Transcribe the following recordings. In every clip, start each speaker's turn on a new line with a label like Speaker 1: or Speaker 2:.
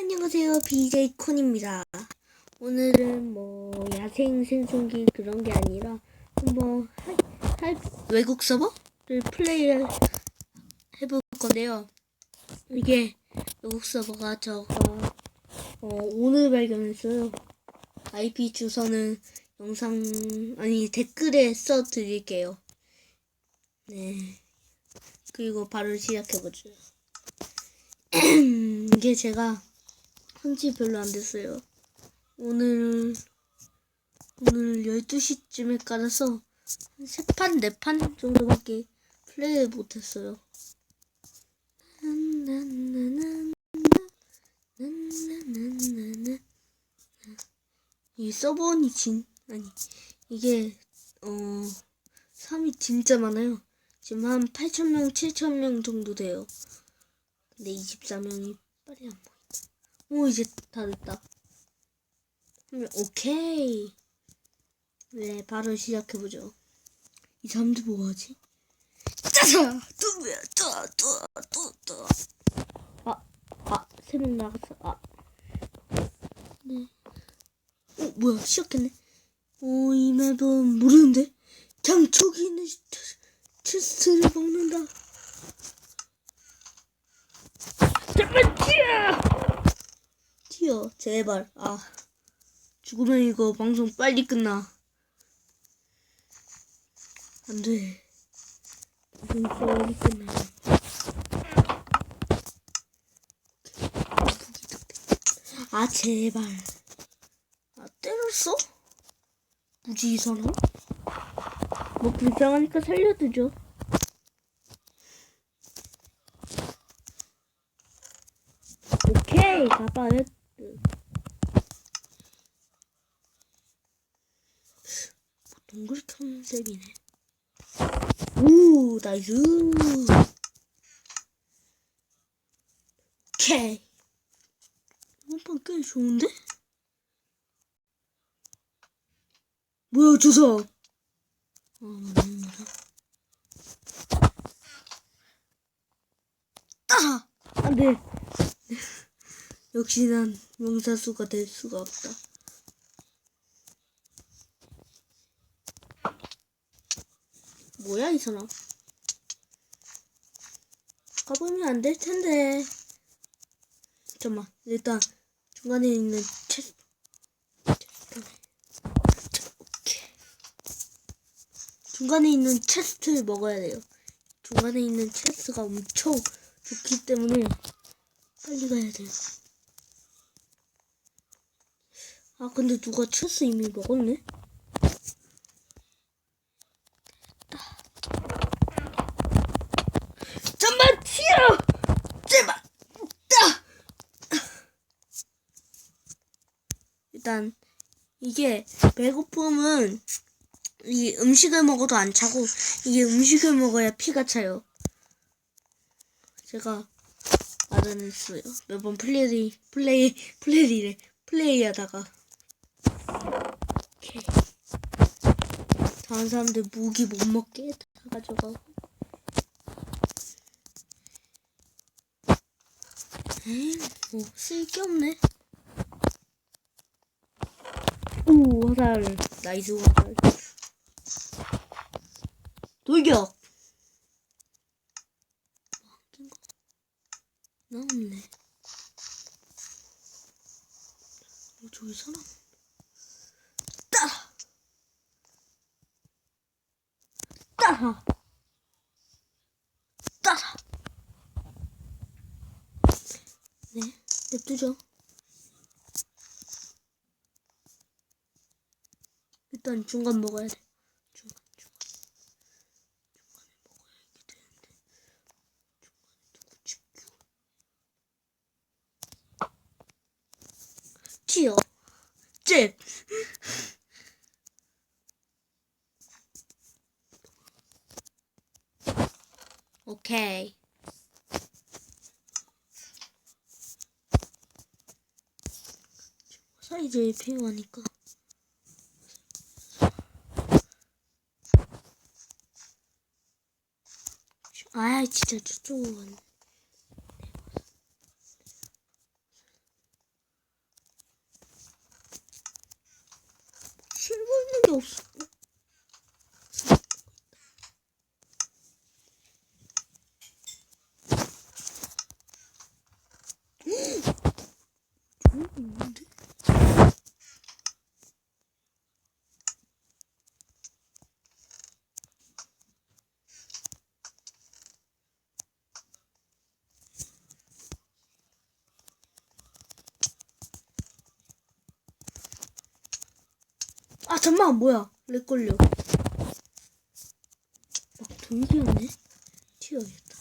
Speaker 1: 안녕하세요. BJ 콘입니다. 오늘은 뭐 야생 생존기 그런 게 아니라 한번 할, 할 외국 서버를 플레이 해볼 건데요. 이게 외국 서버가 저가 어, 오늘 발견했어요. IP 주소는 영상 아니 댓글에 써 드릴게요. 네. 그리고 바로 시작해 보죠. 이게 제가 한지 별로 안 됐어요. 오늘 오늘 12시쯤에 깔아서 세 판, 네판 정도밖에 플레이 못 했어요. 이 서버원이 진 아니 이게 어 3이 진짜 많아요. 지금 한 8,000명, 7,000명 정도 돼요. 근데 24명이 빨리 안 보인다. 오, 이제 다 됐다. 오케이. 네, 바로 시작해보죠. 이 사람들 뭐하지? 짜자! 뚜비야, 뚜, 뚜, 뚜, 뚜. 아, 아, 세 명 나갔어. 아. 네. 어, 뭐야, 시작했네. 오, 이 맵은 모르는데? 그냥 저기 있는 체스트를 먹는다. 제발 튀어! 튀어, 제발. 아, 죽으면 이거 방송 빨리 끝나. 안 돼. 방송 빨리 끝나. 아, 제발. 아, 때렸어? 무지 이 사람? 뭐 불쌍하니까 살려두죠. 오케이, 가봐요. 컨셉이네. 오, 나이스. 오케이. 이번 꽤 좋은데? 뭐야, 주사. 아, 맞는 거다. 따! 안 돼. 역시 난 명사수가 될 수가 없다. 뭐야 이 사람? 가보면 안 될 텐데. 잠깐만 일단 중간에 있는 체스. 중간에 있는 체스트를 먹어야 돼요. 중간에 있는 체스가 엄청 좋기 때문에 빨리 가야 돼요. 아 근데 누가 체스 이미 먹었네? 잠만 튀어! 제발! 따! 일단 이게 배고픔은 이 음식을 먹어도 안 차고 이게 음식을 먹어야 피가 차요. 제가 알아냈어요. 몇 번 플레이 플레이 플레이래 플레이하다가 오케이. 다른 사람들 무기 못 먹게 다 가져가고. 에이, 뭐 쓸게 없네. 오 화살 나이스 화살. 돌격. 나왔네. 어, 저기 사람. 따. 따. 따. 네, 냅두죠. 일단 중간 먹어야 돼. 중간, 중간. 중간에 먹어야 되는데. 중간에 누구 집교. 튀어. 잽. 오케이. 제일 필요하니까. açtırdım. Şimdi ne olsun? 아 잠만 뭐야? 렉 걸려. 막 돌기였네? 튀어야겠다.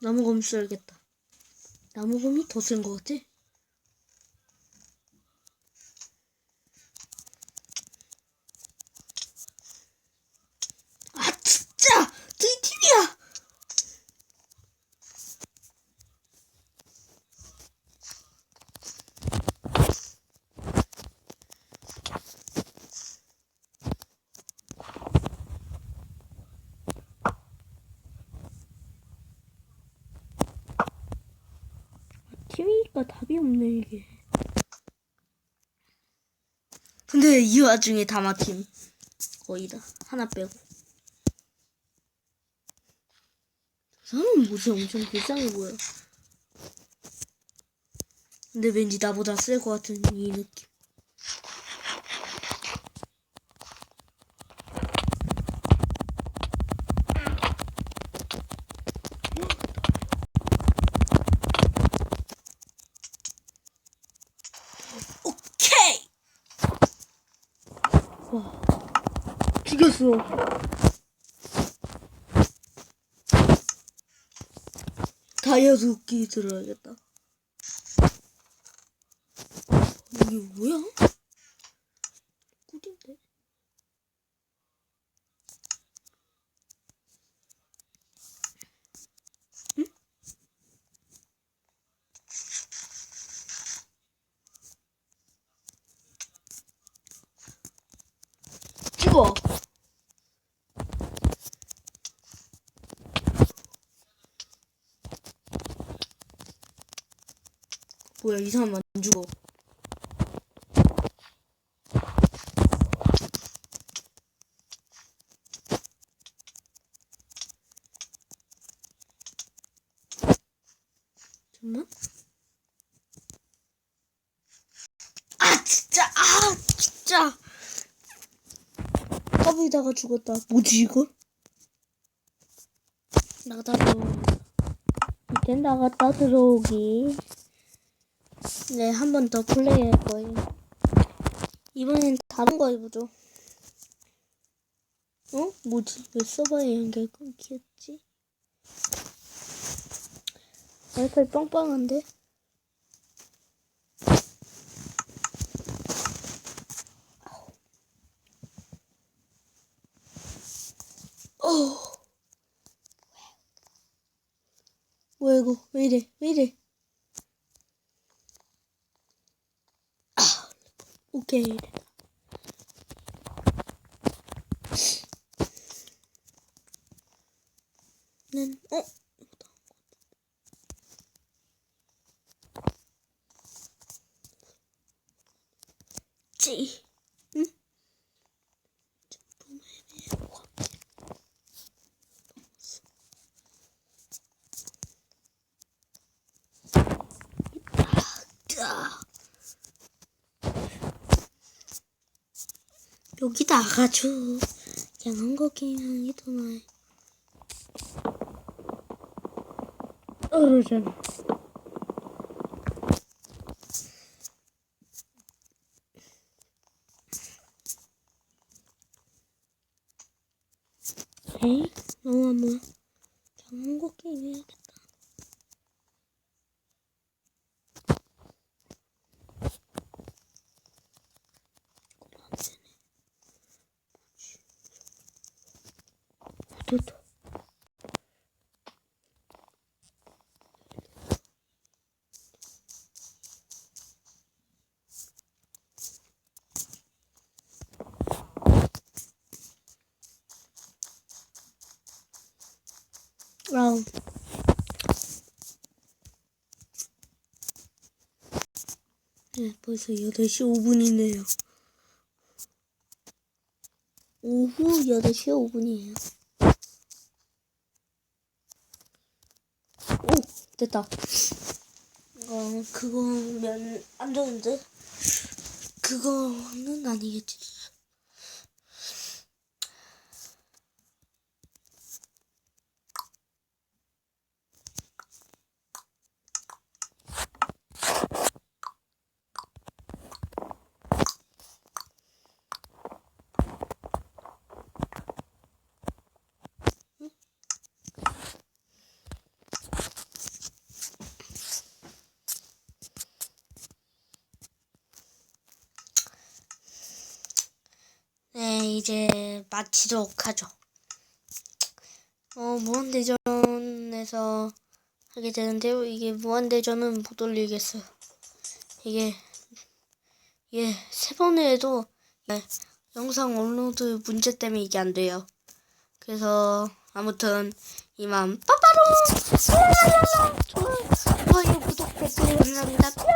Speaker 1: 나무검 써야겠다. 나무검이 더센것 같아 아 진짜 드이팀이야 팀이니까 답이 없네 이게. 근데 이 와중에 다마팀 거의 다 하나 빼고. 저 사람은 뭐지 엄청 불쌍해 보여. 근데 왠지 나보다 셀 것 같은 이 느낌. 오케이. 와, 죽였어. 다이아 도끼 들어야겠다. 이게 뭐야? 꿀인데? 응? 죽어! 뭐야 이 사람 안 죽어. 잠만. 아 진짜 아 진짜. 까불다가 죽었다. 뭐지 이거 나갔다 들어오기 이젠 나갔다 들어오기 네, 한 번 더 플레이 할 거예요. 이번엔 다른 거 해보죠. 어? 뭐지? 왜 서버에 연결 끊겼지? 와이파이 빵빵한데? 어. 뭐야 이거? 왜 이래? 왜 이래? 오케이. 는, 어? 찌. 응? 너무 애매해. 뭐가 아, 여 기 나가줘. 양한 거기는 이더 나아. 떨어잖아. 에이, 너무 안 보여. 됐다. 아우. 네, 벌써 8시 5분이네요. 오후 8시 5분이에요. 됐다. 어, 그거면 안 되는데? 그거는 아니겠지. 네, 이제 마치도록 하죠. 어, 무한대전에서 하게 되는데요. 이게 무한대전은 못 올리겠어요. 이게, 예, 세 번에 해도 네, 영상 업로드 문제 때문에 이게 안 돼요. 그래서 아무튼 이만 빠빠롱 좋아요 구독 댓글 감사합니다 뿅